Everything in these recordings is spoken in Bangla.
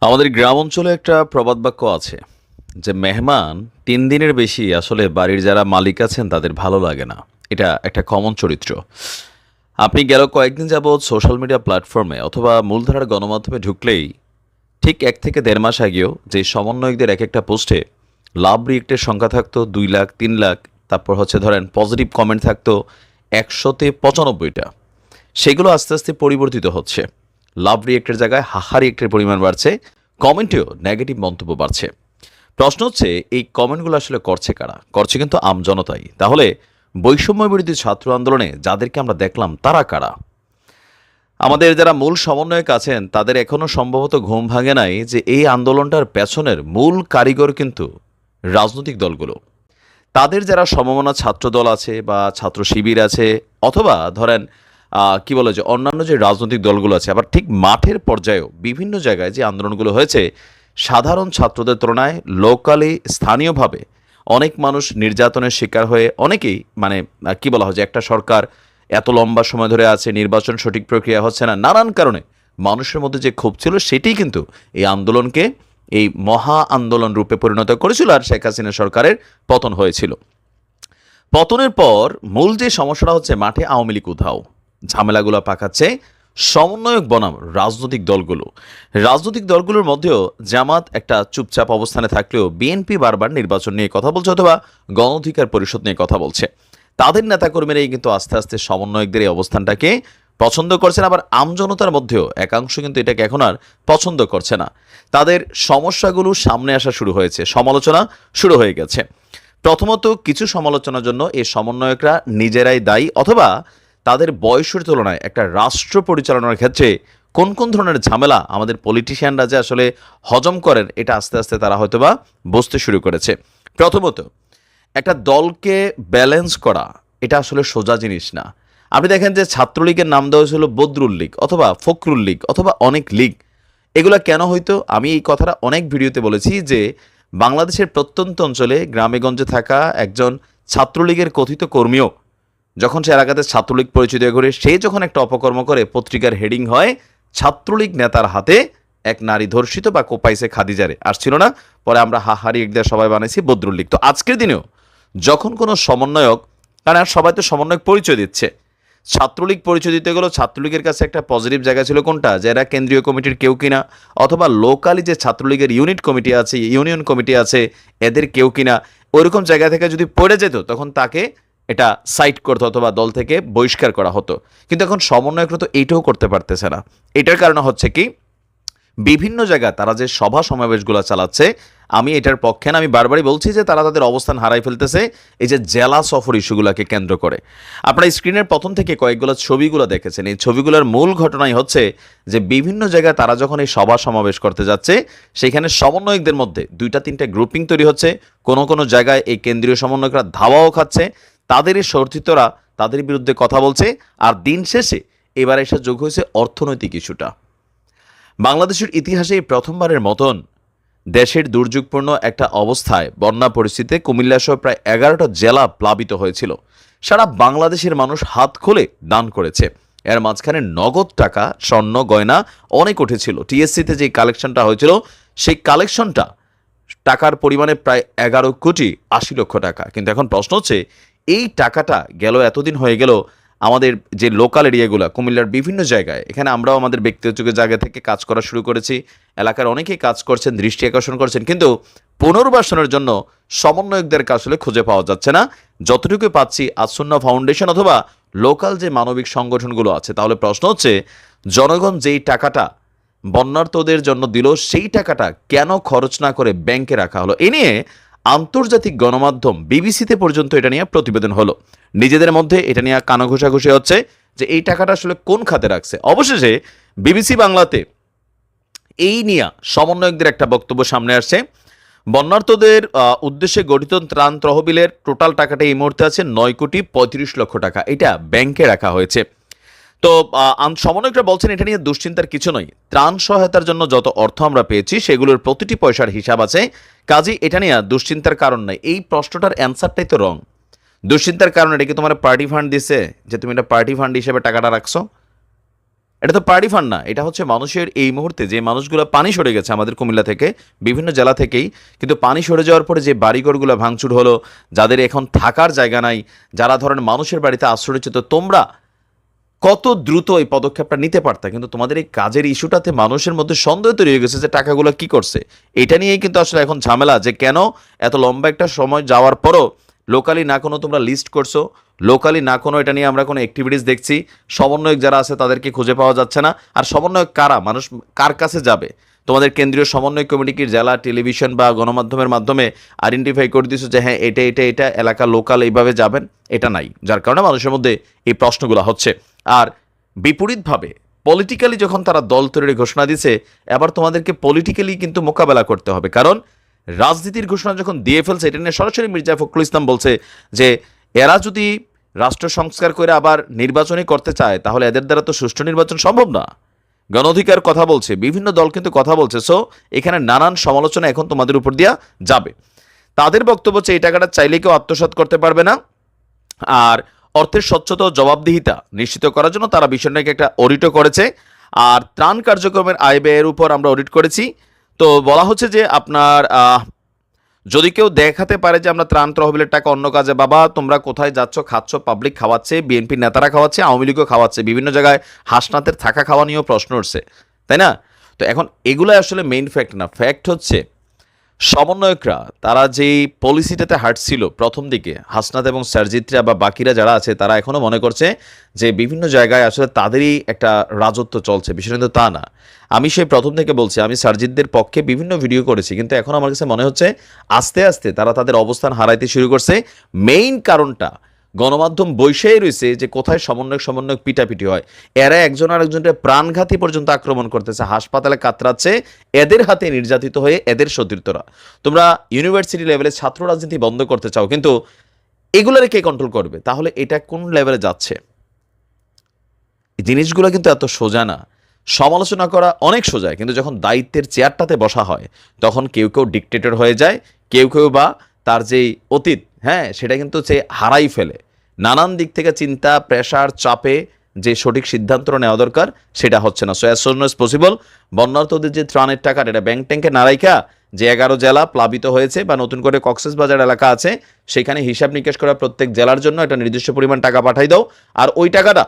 আমাদের গ্রাম অঞ্চলে একটা প্রবাদ বাক্য আছে যে মেহমান তিন দিনের বেশি আসলে বাড়ির যারা মালিক আছেন তাদের ভালো লাগে না। এটা একটা কমন চরিত্র। আপনি গেল কয়েকদিন যাবৎ সোশ্যাল মিডিয়া প্ল্যাটফর্মে অথবা মূলধারার গণমাধ্যমে ঢুকলেই ঠিক এক থেকে দেড় মাস আগেও যে সমন্বয়কদের এক একটা পোস্টে লাভ রিয়েক্টের সংখ্যা থাকতো দুই লাখ, তিন লাখ, তারপর হচ্ছে ধরেন পজিটিভ কমেন্ট থাকতো একশোতে পঁচানব্বইটা। সেগুলো আস্তে আস্তে পরিবর্তিত হচ্ছে। লাভ রিয়েক্টের জায়গায় হাহা রিয়েক্টের পরিমাণ বাড়ছে কমেন্টেও নেগেটিভ মন্তব্য বাড়ছে। প্রশ্ন হচ্ছে, এই কমেন্টগুলো আসলে করছে কারা? করছে কিন্তু আমজনতাই তাহলে বৈষম্য বিরোধী ছাত্র আন্দোলনে যাদেরকে আমরা দেখলাম, তারা কারা? আমাদের যারা মূল সমন্বয়ক আছেন, তাদের এখনও সম্ভবত ঘুম ভাঙে নাই যে এই আন্দোলনটার পেছনের মূল কারিগর কিন্তু রাজনৈতিক দলগুলো। তাদের যারা সমমনা ছাত্র দল আছে বা ছাত্র শিবির আছে, অথবা ধরেন কি বলে যে অন্যান্য যে রাজনৈতিক দলগুলো আছে, আবার ঠিক মাঠের পর্যায়েও বিভিন্ন জায়গায় যে আন্দোলনগুলো হয়েছে, সাধারণ ছাত্রদের তুলনায় লোকালি স্থানীয়ভাবে অনেক মানুষ নির্যাতনের শিকার হয়ে অনেকেই মানে কি বলা হয় যে একটা সরকার এত লম্বা সময় ধরে আছে, নির্বাচন সঠিক প্রক্রিয়া হচ্ছে না, নানান কারণে মানুষের মধ্যে যে ক্ষোভ ছিল সেটি কিন্তু এই আন্দোলনকে এই মহা আন্দোলন রূপে পরিণত করেছিল আর শেখ হাসিনা সরকারের পতন হয়েছিল। পতনের পর মূল যে সমস্যাটা হচ্ছে মাঠে আওয়ামী লীগ উধাও। ঝামেলাগুলো পাকাচ্ছে। সমন্বয়ক বনাম রাজনৈতিক দলগুলো। রাজনৈতিক দলগুলোর মধ্যেও জামাত একটা চুপচাপ অবস্থানে থাকলেও বিএনপি বারবার নির্বাচন নিয়ে কথা বলছে অথবা গণ অধিকার পরিষদ নিয়ে কথা বলছে। তাদের নেতাকর্মীরাই কিন্তু আস্তে আস্তে সমন্বয়কদের এই অবস্থানটাকে পছন্দ করছেন, আবার আমজনতার মধ্যেও একাংশ কিন্তু এটাকে এখন আর পছন্দ করছে না। তাদের সমস্যাগুলো সামনে আসা শুরু হয়েছে, সমালোচনা শুরু হয়ে গেছে। প্রথমত কিছু সমালোচনার জন্য এই সমন্বয়করা নিজেরাই দায়ী অথবা তাদের বয়সের তুলনায় একটা রাষ্ট্র পরিচালনার ক্ষেত্রে কোন কোন ধরনের ঝামেলা আমাদের পলিটিশিয়ানরা যে আসলে হজম করেন, এটা আস্তে আস্তে তারা হয়তোবা বুঝতে শুরু করেছে। প্রথমত, একটা দলকে ব্যালেন্স করা, এটা আসলে সোজা জিনিস না। আপনি দেখেন যে ছাত্রলীগের নাম দেওয়া হয়েছিল বদরুল লীগ অথবা ফখরুল লীগ অথবা অনেক লীগ। এগুলা কেন হয়তো আমি এই কথাটা অনেক ভিডিওতে বলেছি যে বাংলাদেশের প্রত্যন্ত অঞ্চলে গ্রামেগঞ্জে থাকা একজন ছাত্রলীগের কথিত কর্মীও যখন সে এলাকাতে ছাত্রলীগ পরিচিত করে সে যখন একটা অপকর্ম করে, পত্রিকার হেডিং হয়, ছাত্রলীগ নেতার হাতে এক নারী ধর্ষিত বা কোপাইছে খাদিজারে। আসছিল না, পরে আমরা হাহারি একদের সবাই বানাইছি বদরুল লীগ। তো আজকের দিনেও যখন কোনো সমন্বয়ক, কারণ আর সবাই তো সমন্বয়ক পরিচয় দিচ্ছে, ছাত্রলীগ পরিচয় দিতে গেলেও ছাত্রলীগের কাছে একটা পজিটিভ জায়গা ছিল কোনটা? যারা কেন্দ্রীয় কমিটির কেউ কিনা, অথবা লোকালি যে ছাত্রলীগের ইউনিট কমিটি আছে ইউনিয়ন কমিটি আছে, এদের কেউ কিনা ওইরকম জায়গা থেকে যদি পড়ে যেত, তখন তাকে এটা সাইট করতে অথবা দল থেকে বহিষ্কার করা হতো। কিন্তু এখন সমন্বয়করা তো এইটাও করতে পারতেছে না। এটার কারণে হচ্ছে কি, বিভিন্ন জায়গায় তারা যে সভা সমাবেশগুলো চালাচ্ছে, আমি এটার পক্ষে না, আমি বারবারই বলছি যে তারা তাদের অবস্থান হারাই ফেলতেছে, এই যে জেলা সফর ইস্যুগুলোকে কেন্দ্র করে। আপনারা স্ক্রিনের প্রথম থেকে কয়েকগুলো ছবিগুলো দেখেছেন। এই ছবিগুলোর মূল ঘটনাই হচ্ছে যে বিভিন্ন জায়গায় তারা যখন এই সভা সমাবেশ করতে যাচ্ছে, সেখানে সমন্বয়কদের মধ্যে দুইটা, তিনটা গ্রুপিং তৈরি হচ্ছে। কোনো কোনো জায়গায় এই কেন্দ্রীয় সমন্বয়করা ধাওয়াও খাচ্ছে তাদেরই সর্থিতরা তাদের বিরুদ্ধে কথা বলছে আর দিন শেষে এবার এসে যোগ হয়েছে অর্থনৈতিক ইস্যুটা। বাংলাদেশের ইতিহাসে প্রথমবারের মতন দেশের দুর্যোগপূর্ণ একটা অবস্থায় বন্যা পরিস্থিতিতে কুমিল্লা সহ প্রায় এগারোটা জেলা প্লাবিত হয়েছিল। সারা বাংলাদেশের মানুষ হাত খুলে দান করেছে। এর মাঝখানে নগদ টাকা, স্বর্ণ, গয়না অনেক উঠেছিল। টিএসসিতে যে কালেকশনটা হয়েছিল, সেই কালেকশনটা টাকার পরিমাণে প্রায় এগারো কোটি আশি লক্ষ টাকা। কিন্তু এখন প্রশ্ন হচ্ছে এই টাকাটা গেল, এতদিন হয়ে গেল আমাদের যে লোকাল এরিয়াগুলো, কুমিল্লার বিভিন্ন জায়গায়, এখানে আমরাও আমাদের ব্যক্তিগত জায়গা থেকে কাজ করা শুরু করেছি, এলাকার অনেকেই কাজ করছেন, দৃষ্টি আকর্ষণ করছেন, কিন্তু পুনর্বাসনের জন্য সমন্বয়কদেরকে আসলে খুঁজে পাওয়া যাচ্ছে না। যতটুকু পাচ্ছি আসন্ন ফাউন্ডেশন অথবা লোকাল যে মানবিক সংগঠনগুলো আছে, তাহলে প্রশ্ন হচ্ছে, জনগণ যেই টাকাটা বন্যার্থদের জন্য দিল, সেই টাকাটা কেন খরচ না করে ব্যাংকে রাখা হলো? এ নিয়ে আন্তর্জাতিক গণমাধ্যম বিবিসিতে পর্যন্ত এটা নিয়ে প্রতিবেদন হলো। নিজেদের মধ্যে এটা নিয়ে কানা ঘষাঘষি হচ্ছে যে এই টাকাটা আসলে কোন খাতে রাখছে। অবশেষে বিবিসি বাংলাতে এই নিয়ে সমন্বয়কদের একটা বক্তব্য সামনে আসছে। বন্যার্থদের উদ্দেশ্যে গঠিত ত্রাণ তহবিলের টোটাল টাকাটা এই মুহূর্তে আছে নয় কোটি পঁয়ত্রিশ লক্ষ টাকা। এটা ব্যাংকে রাখা হয়েছে। তো সমন্বয়করা বলছেন এটা নিয়ে দুশ্চিন্তার কিছু নয়। ত্রাণ সহায়তার জন্য যত অর্থ আমরা পেয়েছি, সেগুলোর প্রতিটি পয়সার হিসাব আছে। কাজে এটা নিয়ে দুশ্চিন্তার কারণ নাই এই প্রশ্নটার অ্যান্সারটাই তো রং। দুশ্চিন্তার কারণ, এটা কি তোমার পার্টি ফান্ড দিছে? যে তুমি এটা পার্টি ফান্ড হিসেবে টাকাটা রাখছো? এটা তো পার্টি ফান্ড না, এটা হচ্ছে মানুষের এই মুহূর্তে যে মানুষগুলো পানি সরে গেছে আমাদের কুমিল্লা থেকে, বিভিন্ন জেলা থেকেই, কিন্তু পানি সরে যাওয়ার পরে যে বাড়িঘরগুলো ভাঙচুর হলো, যাদের এখন থাকার জায়গা নাই, যারা ধরেন মানুষের বাড়িতে আশ্রয় তো তোমরা কত দ্রুত এই পদক্ষেপটা নিতে পারতা? কিন্তু তোমাদের এই কাজের ইস্যুটাতে মানুষের মধ্যে সন্দেহ তৈরি হয়ে গেছে যে টাকাগুলো কি করছে। এটা নিয়েই কিন্তু আসলে এখন ঝামেলা যে কেন এত লম্বা একটা সময় যাওয়ার পরও লোকালি না কোনো তোমরা লিস্ট করছ লোকালি না কোনো এটা নিয়ে আমরা কোনো অ্যাক্টিভিটিস দেখছি, সমন্বয়ক যারা আছে তাদেরকে খুঁজে পাওয়া যাচ্ছে না। আর সমন্বয়ক কারা? মানুষ কার কাছে যাবে? তোমাদের কেন্দ্রীয় সমন্বয় কমিটির জেলা টেলিভিশন বা গণমাধ্যমের মাধ্যমে আইডেন্টিফাই করে দিছো যে হ্যাঁ এটা এটা এটা, এলাকা লোকাল এইভাবে যাবেন, এটা নাই। যার কারণে মানুষের মধ্যে এই প্রশ্নগুলো হচ্ছে। আর বিপরীতভাবে পলিটিক্যালি যখন তারা দল তৈরির ঘোষণা দিছে, এবার তোমাদেরকে পলিটিক্যালি কিন্তু মোকাবেলা করতে হবে। কারণ, রাজনীতির ঘোষণা যখন দিয়ে ফেলছে, এটা নিয়ে সরাসরি মির্জা ফখরুল ইসলাম বলছে যে, এরা যদি রাষ্ট্র সংস্কার করে আবার নির্বাচনই করতে চায়, তাহলে এদের দ্বারা তো সুষ্ঠু নির্বাচন সম্ভব না। গণ অধিকার কথা বলছে, বিভিন্ন দল কিন্তু কথা বলছে সো এখানে নানান সমালোচনা এখন তোমাদের উপর দিয়া যাবে। তাদের বক্তব্য হচ্ছে, এই টাকাটা চাইলে কেউ আত্মসাৎ করতে পারবে না। আর অর্থের স্বচ্ছতা ও জবাবদিহিতা নিশ্চিত করার জন্য তারা বিষয়টাকে একটা অডিটও করেছে। আর ত্রাণ কার্যক্রমের আয় ব্যয়ের উপর আমরা অডিট করেছি। তো বলা হচ্ছে যে আপনার যদি কেউ দেখাতে পারে যে আমরা ত্রাণ তহবিলের টাকা অন্য কাজে, বাবা, তোমরা কোথায় যাচ্ছ, খাচ্ছ পাবলিক খাওয়াচ্ছে বিএনপি নেতারা খাওয়াচ্ছে, আওয়ামী লীগও খাওয়াচ্ছে, বিভিন্ন জায়গায় হাসনাতের থাকা খাওয়া নিয়েও প্রশ্ন উঠছে। তাই না? তো এখন এগুলো আসলে মেইন ফ্যাক্ট না। ফ্যাক্ট হচ্ছে সমন্বয়করা, তারা যেই পলিসিটাতে হাঁটছিল প্রথম দিকে, হাসনাত এবং সার্জিত্রা বা বাকিরা যারা আছে, তারা এখনও মনে করছে যে বিভিন্ন জায়গায় আসলে তাদেরই একটা রাজত্ব চলছে। বিশেষ কিন্তু তা না। আমি সেই প্রথম থেকে বলছি, আমি সার্জিতদের পক্ষে বিভিন্ন ভিডিও করেছি, কিন্তু এখন আমার কাছে মনে হচ্ছে, আস্তে আস্তে তারা তাদের অবস্থান হারাইতে শুরু করছে। মেইন কারণটা গণমাধ্যম বৈশাই রয়েছে যে কোথায় সমন্বয়ক সমন্বয়ক পিটাপিটি হয়। এরা একজন আর একজনের প্রাণঘাতী পর্যন্ত আক্রমণ করতেছে। হাসপাতালে কাতরাচ্ছে, এদের হাতে নির্যাতিত হয়ে এদের সতীর্থরা। তোমরা ইউনিভার্সিটি লেভেলে ছাত্র রাজনীতি বন্ধ করতে চাও, কিন্তু এগুলোরে কে কন্ট্রোল করবে? তাহলে এটা কোন লেভেলে যাচ্ছে? জিনিসগুলো কিন্তু এত সোজা না। সমালোচনা করা অনেক সোজা, কিন্তু যখন দায়িত্বের চেয়ারটাতে বসা হয়, তখন কেউ কেউ ডিকটেটর হয়ে যায়, কেউ কেউ বা তার যেই অতীত হ্যাঁ সেটা কিন্তু সে হারাই ফেলে। নানান দিক থেকে চিন্তা প্রেশার চাপে যে সঠিক সিদ্ধান্তটা নেওয়া দরকার, সেটা হচ্ছে না। So as soon as possible বন্যার্থদের যে ত্রাণের টাকা, এটা ব্যাংক ট্যাঙ্কে নারাইকা যে এগারো জেলা প্লাবিত হয়েছে বা নতুন করে কক্সেস বাজার এলাকা আছে, সেখানে হিসাব নিকেশ করা প্রত্যেক জেলার জন্য একটা নির্দিষ্ট পরিমাণ টাকা পাঠাই দাও। আর ওই টাকাটা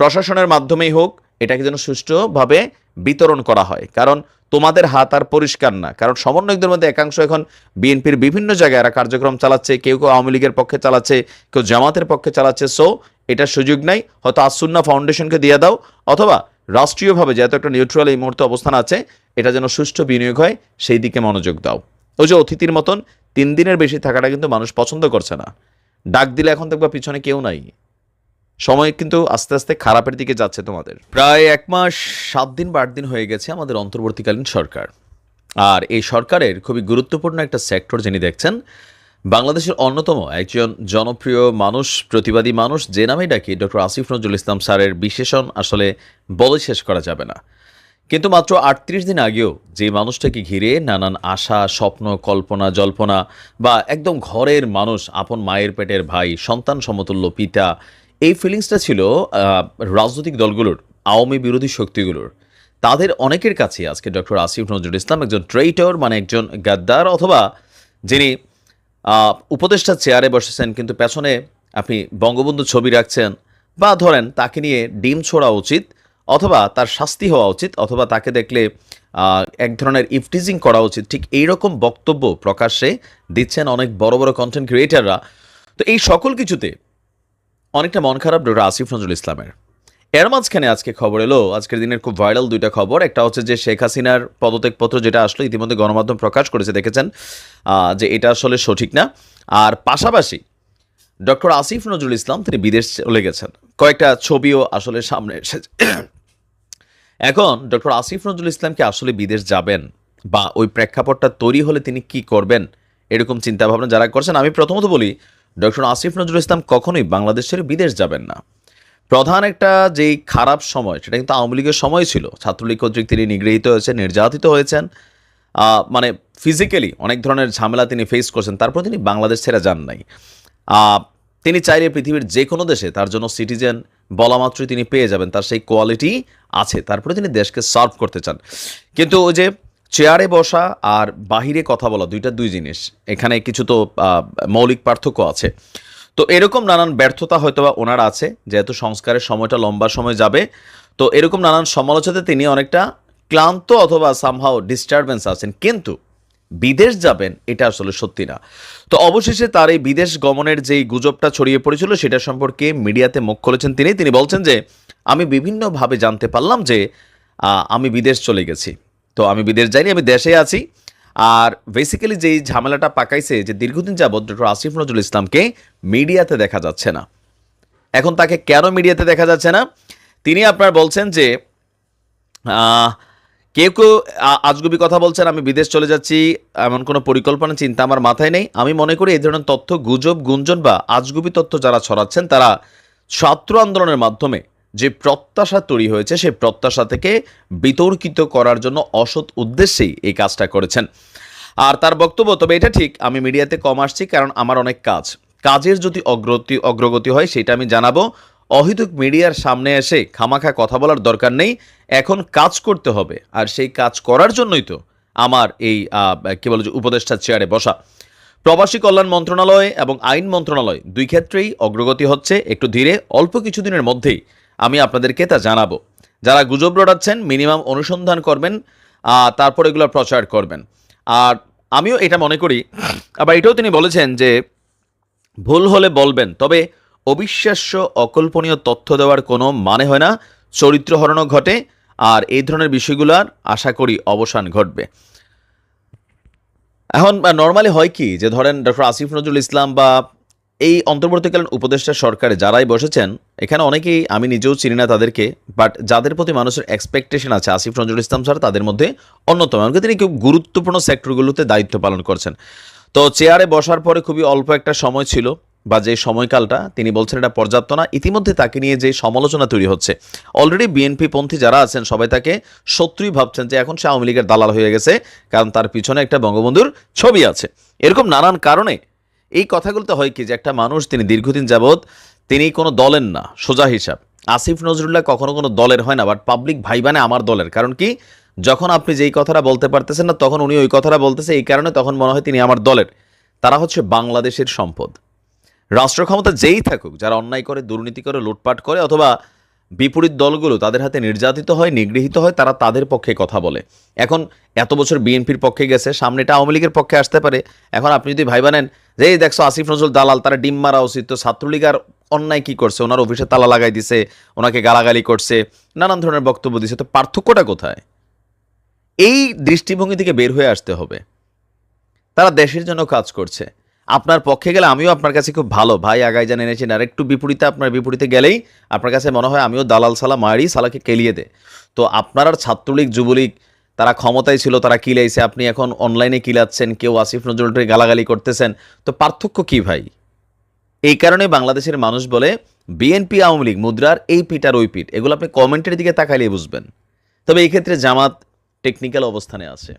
প্রশাসনের মাধ্যমেই হোক এটাকে যেন সুষ্ঠুভাবে বিতরণ করা হয়। কারণ তোমাদের হাত আর পরিষ্কার না। কারণ সমন্বয়কদের মধ্যে একাংশ এখন বিএনপির বিভিন্ন জায়গায় এরা কার্যক্রম চালাচ্ছে, কেউ কেউ আওয়ামী লীগের পক্ষে চালাচ্ছে, কেউ জামাতের পক্ষে চালাচ্ছে। সো এটার সুযোগ নাই। হয়তো আসুন্না ফাউন্ডেশনকে দিয়ে দাও অথবা রাষ্ট্রীয়ভাবে যেহেতু একটা নিউট্রাল এই মুহূর্তে অবস্থান আছে, এটা যেন সুষ্ঠু বিনিয়োগ হয়, সেই দিকে মনোযোগ দাও। ওই যে অতিথির মতন, তিন দিনের বেশি থাকাটা কিন্তু মানুষ পছন্দ করছে না। ডাক দিলে এখন দেখবা পিছনে কেউ নাই। সময় কিন্তু আস্তে আস্তে খারাপের দিকে যাচ্ছে তোমাদের। প্রায় এক মাস, সাত দিন বা দিন হয়ে গেছে আমাদের অন্তর্বর্তীকালীন সরকার। আর এই সরকারের খুবই গুরুত্বপূর্ণ একটা সেক্টর যিনি দেখছেন, বাংলাদেশের অন্যতম একজন জনপ্রিয় মানুষ, প্রতিবাদী মানুষ, যে নামেই ডাকি, ডক্টর আসিফ নজরুল ইসলাম স্যারের বিশেষণ আসলে বলে শেষ করা যাবে না। কিন্তু মাত্র আটত্রিশ দিন আগেও যে মানুষটাকে ঘিরে নানান আশা, স্বপ্ন, কল্পনা, জল্পনা বা একদম ঘরের মানুষ, আপন মায়ের পেটের ভাই, সন্তান সমতুল্য পিতা এই ফিলিংসটা ছিল রাজনৈতিক দলগুলোর, আওয়ামী বিরোধী শক্তিগুলোর। তাদের অনেকের কাছে আজকে ডক্টর আসিফ নজরুল ইসলাম একজন ট্রেইটর মানে একজন গাদ্দার অথবা যিনি উপদেষ্টা চেয়ারে বসেছেন, কিন্তু পেছনে আপনি বঙ্গবন্ধু ছবি রাখছেন বা ধরেন তাকে নিয়ে ডিম ছোড়া উচিত অথবা তার শাস্তি হওয়া উচিত অথবা তাকে দেখলে এক ধরনের ইফটিজিং করা উচিত। ঠিক এইরকম বক্তব্য প্রকাশ্যে দিচ্ছেন অনেক বড় বড় কন্টেন্ট ক্রিয়েটাররা তো এই সকল কিছুতে অনেকটা মন খারাপ ডক্টর আসিফ নজরুল ইসলামের। এর মাঝখানে আজকে খবর এলো, আজকের দিনের খুব ভাইরাল দুইটা খবর। একটা হচ্ছে যে শেখ হাসিনার পদত্যাগপত্র যেটা আসলো, ইতিমধ্যে গণমাধ্যম প্রকাশ করেছে, দেখেছেন যে এটা আসলে সঠিক না। আর পাশাপাশি ডক্টর আসিফ নজরুল ইসলাম তিনি বিদেশ চলে গেছেন। কয়েকটা ছবিও আসলে সামনে এসেছে। এখন ডক্টর আসিফ নজরুল ইসলামকে আসলে বিদেশ যাবেন? বা ওই প্রেক্ষাপটটা তৈরি হলে তিনি কি করবেন? এরকম চিন্তাভাবনা যারা করছেন, আমি প্রথমত বলি ডক্টর আসিফ নজরুল ইসলাম কখনোই বাংলাদেশের বিদেশ যাবেন না। প্রধান একটা যেই খারাপ সময়, সেটা কিন্তু আওয়ামী লীগের সময় ছিল। ছাত্রলীগ কর্তৃক তিনি নিগৃহীত হয়েছেন, নির্যাতিত হয়েছেন। মানে ফিজিক্যালি অনেক ধরনের ঝামেলা তিনি ফেস করছেন, তারপর তিনি বাংলাদেশ ছেড়ে যান নাই। তিনি চাইলে পৃথিবীর যে কোনো দেশে তার জন্য সিটিজেন বলা মাত্রই তিনি পেয়ে যাবেন, তার সেই কোয়ালিটি আছে। তারপরে তিনি দেশকে সার্ভ করতে চান। কিন্তু ওই যে চেয়ারে বসা আর বাহিরে কথা বলা, দুইটা দুই জিনিস। এখানে কিছু তো মৌলিক পার্থক্য আছে। তো এরকম নানান ব্যর্থতা হয়তো বা ওনার আছে, যেহেতু সংস্কারের সময়টা লম্বা সময় যাবে। তো এরকম নানান সমালোচনাতে তিনি অনেকটা ক্লান্ত অথবা সামহাও ডিস্টারবেন্স আছেন। কিন্তু বিদেশ যাবেন, এটা আসলে সত্যি না। তো অবশেষে তার এই বিদেশ গমনের যেই গুজবটা ছড়িয়ে পড়েছিল, সেটা সম্পর্কে মিডিয়াতে মুখ খুলেছেন তিনি। তিনি বলছেন যে, আমি বিভিন্নভাবে জানতে পারলাম যে আমি বিদেশ চলে গেছি। তো আমি বিদেশ যাইনি, আমি দেশে আছি। আর বেসিক্যালি যেই ঝামেলাটা পাকাইছে যে দীর্ঘদিন যাবৎ ডক্টর আসিফ নজরুল ইসলামকে মিডিয়াতে দেখা যাচ্ছে না। এখন তাকে কেন মিডিয়াতে দেখা যাচ্ছে না? তিনি আপনার বলছেন যে কেউ কেউ আজগুবি কথা বলছেন, আমি বিদেশ চলে যাচ্ছি, এমন কোনো পরিকল্পনা, চিন্তা আমার মাথায় নেই। আমি মনে করি এই ধরনের তথ্য, গুজব, গুঞ্জন বা আজগুবি তথ্য যারা ছড়াচ্ছেন, তারা ছাত্র আন্দোলনের মাধ্যমে যে প্রত্যাশা তৈরি হয়েছে সেই প্রত্যাশা থেকে বিতর্কিত করার জন্য অসৎ উদ্দেশ্যেই এই কাজটা করেছেন। আর তার বক্তব্য, তবে এটা ঠিক, আমি মিডিয়াতে কম আসছি কারণ আমার অনেক কাজ। কাজের যদি অগ্রতি, অগ্রগতি হয়, সেটা আমি জানাব। অহিতুক মিডিয়ার সামনে এসে খামাখা কথা বলার দরকার নেই। এখন কাজ করতে হবে, আর সেই কাজ করার জন্যই তো আমার এই কি বলে যে, উপদেষ্টা চেয়ারে বসা। প্রবাসী কল্যাণ মন্ত্রণালয় এবং আইন মন্ত্রণালয় দুই ক্ষেত্রেই অগ্রগতি হচ্ছে। একটু ধীরে, অল্প কিছুদিনের মধ্যেই আমি আপনাদেরকে তা জানাব। যারা গুজব রটাচ্ছেন মিনিমাম অনুসন্ধান করবেন তারপর এগুলো প্রচার করবেন। আর আমিও এটা মনে করি, আবার এটাও তিনি বলেছেন যে, ভুল হলে বলবেন, তবে অবিশ্বাস্য, অকল্পনীয় তথ্য দেওয়ার কোনো মানে হয় না, চরিত্র হরণও ঘটে, আর এই ধরনের বিষয়গুলোর আশা করি অবসান ঘটবে। এখন নর্মালি হয় কি, যে ধরেন ডক্টর আসিফ নজরুল ইসলাম বা এই অন্তর্বর্তীকালীন উপদেষ্টা সরকারে যারাই বসেছেন, এখানে অনেকেই আমি নিজেও চিনি না তাদেরকে বাট যাদের প্রতি মানুষের এক্সপেকটেশন আছে, আসিফ নজরুল ইসলাম স্যার তাদের মধ্যে অন্যতম। এমনকি তিনি খুব গুরুত্বপূর্ণ সেক্টরগুলোতে দায়িত্ব পালন করছেন। তো চেয়ারে বসার পরে খুবই অল্প একটা সময় ছিল, বা যে সময়কালটা, তিনি বলছেন এটা পর্যাপ্ত না। ইতিমধ্যে তাকে নিয়ে যে সমালোচনা তৈরি হচ্ছে অলরেডি বিএনপি পন্থী যারা আছেন, সবাই তাকে শত্রুই ভাবছেন যে এখন সে আওয়ামী লীগের দালাল হয়ে গেছে, কারণ তার পিছনে একটা বঙ্গবন্ধুর ছবি আছে। এরকম নানান কারণে এই কথাগুলোতে হয় কি যে একটা মানুষ, তিনি দীর্ঘদিন যাবৎ তিনি কোনো দলের না, সোজা হিসাব। আসিফ নজরুল্লাহ কখনো কোনো দলের হয় না বাট পাবলিক ভাই ভাইবানে আমার দলের। কারণ কি? যখন আপনি যেই কথাটা বলতে পারতেছেন না, তখন উনি ওই কথাটা বলতেছে, এই কারণে তখন মনে হয় তিনি আমার দলের। তারা হচ্ছে বাংলাদেশের সম্পদ। রাষ্ট্র ক্ষমতা যেই থাকুক, যারা অন্যায় করে, দুর্নীতি করে, লুটপাট করে, অথবা বিপরীত দলগুলো তাদের হাতে নির্যাতিত হয়, নিগৃহীত হয়, তারা তাদের পক্ষে কথা বলে। এখন এত বছর বিএনপির পক্ষে গেছে, সামনেটা আওয়ামী লীগের পক্ষে আসতে পারে। এখন আপনি যদি ভাই বানেন যে দেখছ আসিফ নজরুল দালাল, তারা ডিম মারা উচিত, তো ছাত্রলীগ আর অন্যায় কি করছে? ওনার অফিসে তালা লাগাই দিছে, ওনাকে গালাগালি করছে, নানান ধরনের বক্তব্য দিছে, তো পার্থক্যটা কোথায়? এই দৃষ্টিভঙ্গি থেকে বের হয়ে আসতে হবে। তারা দেশের জন্য কাজ করছে। আপনার পক্ষে গেলে আমিও আপনার কাছে খুব ভালো। ভাই আগাই জান এনেছেন, আর একটু বিপরীতে, আপনার বিপরীতে গেলেই আপনার কাছে মনে হয় আমিও দালাল সালা মারি, সালাকে কেলিয়ে দে। তো আপনার আর ছাত্রলীগ, যুবলীগ তারা ক্ষমতায় ছিল, তারা কিলাইছে আপনি এখন অনলাইনে কিলাচ্ছেন কেউ আসিফ নজরুলকে গালাগালি করতেছেন। তো পার্থক্য কি ভাই? এই কারণে বাংলাদেশের মানুষ বলে বিএনপি আওয়ামী লীগ, মুদ্রার এই পিঠ আর ওই পিঠ, এগুলো আপনি কমেন্টের দিকে তাকাইলেই বুঝবেন। তবে এই ক্ষেত্রে জামাত টেকনিক্যাল অবস্থানে আছে।